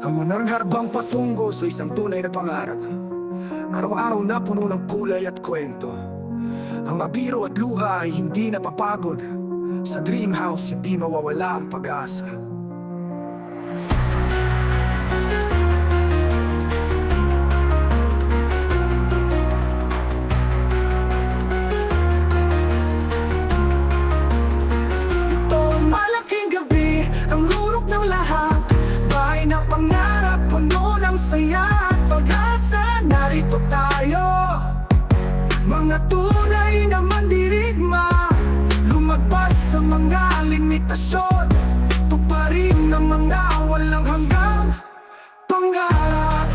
Ang unang harbang patungo sa isang tunay na pangarap. Araw-araw na puno ng kulay at kwento. Ang mabiro at luha ay hindi napapagod. Sa dream house hindi mawawala ang pag-asa saya at pag-asa Narito tayo. Mga tunay na mandirigma Lumagpas sa mga limitasyon. Tuparin ng mga walang hanggang Pangarap.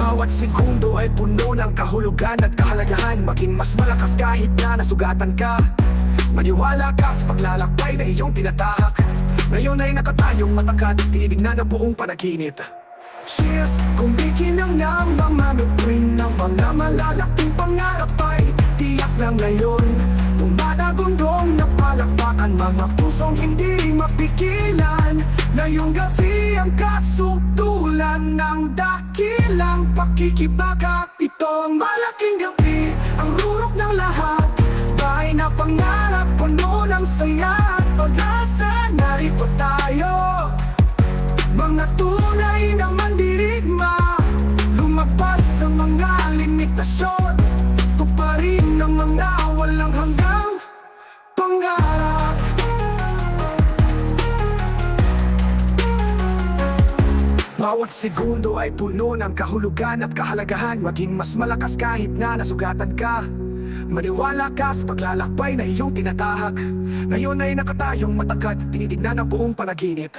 Bawat segundo ay puno ng kahulugan at kahalagahan. Maging mas malakas kahit na nasugatan ka. Maniwala ka sa paglalakbay na iyong tinatahak Ngayon ay nakatayong matangkad at tinitignan ang buong panaginip. Cheers! Kung di kinang ng mga tuwing ng mga malalaking pangarap ay Tiyak lang ngayon. Tumatagundong na palakpakan Mga pusong hindi mapigilan. Ngayong gabi ang kasukdulan ng dakilang pakikibaka. Ito ang malaking gabi, ang rurok ng lahat. Bahay na pangarap, puno ng saya pag-asa Narito tayo. Mga tunay na mandirigma Lumagpas sa mga limitasyon. Tuparin ng mga walang hanggang Pangarap. Bawat segundo ay puno ng kahulugan at kahalagahan. Maging mas malakas kahit na nasugatan ka Maniwala ka sa paglalakbay na iyong tinatahak. Ngayon ay nakatayong matagad Tinitignan ang buong panaginip.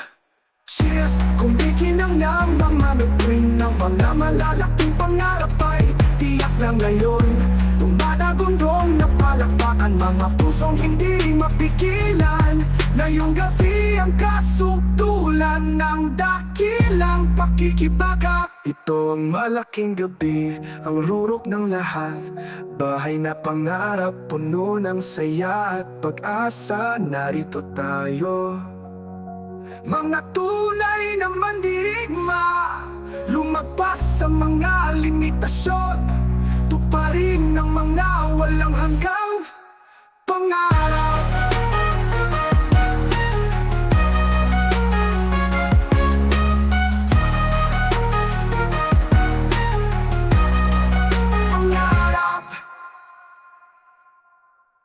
Cheers! Kung di kinang ng mga tuwing ng mga malalaking pangarap ay Tiyak lang ngayon. Tumatagundong na palakpakan Mga pusong hindi mapigilan. Ngayong gabi ang kasukdulan ng dakilang pakikibaka. Ito ang malaking gabi, ang rurok ng lahat. Bahay na pangarap, puno ng saya at pag-asa. Narito tayo. Mga tunay na mandirigma Lumagpas sa mga limitasyon. Tuparin ng mga walang hanggang